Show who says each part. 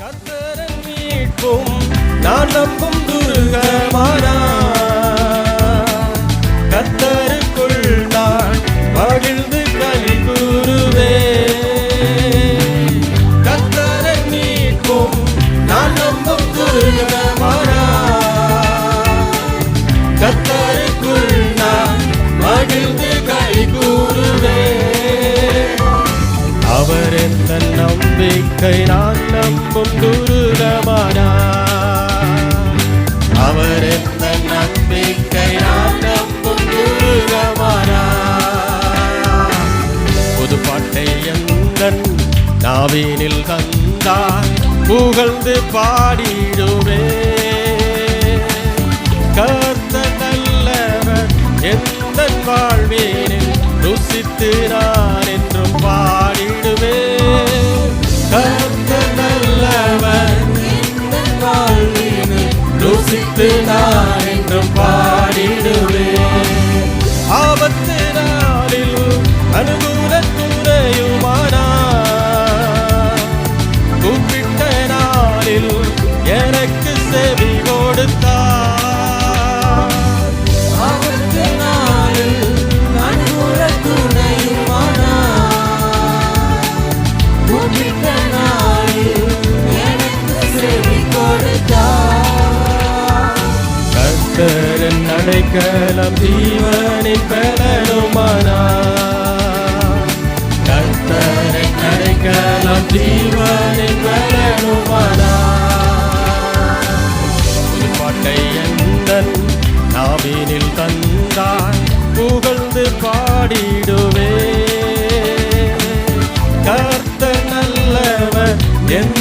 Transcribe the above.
Speaker 1: கர்த்தரன் மீட்பும் நான் நம்பும் துருகமானா கர்த்தருக்குள் நான் மகிழ்ந்து அவர் எந்த நம்பிக்கை நான் நம்பும் துருகமானா அவர் எந்த நம்பிக்கை நான் நம்பும் துருகமானா புது பாட்டை எந்தன் நாவினில் தந்தாய் புகழ்ந்து பாடிடுவே கர்த்த நல்லவர் எந்த வாழ்வினில் ருசித்து ஆபத்து நான் என்றும் பாடிடுவேன். ஆபத்து நாளில் அனுகூல துணையுமானா கூப்பிட்ட நாளில் எனக்கு செவி கொடுத்தா?
Speaker 2: ஆபத்து நாளில் அன்புற துணையுமானார். கூப்பிட்ட
Speaker 1: கர்த்தரின் அடைக்கலம் ஜீவனின் பலனுமானா கர்த்தரின் அடைக்கலம் ஜீவனின் பலனுமானா பாட்டை எந்தன் நாவினில் தந்தான் புகழ்ந்து பாடிடுவே கர்த்த நல்லவர் என்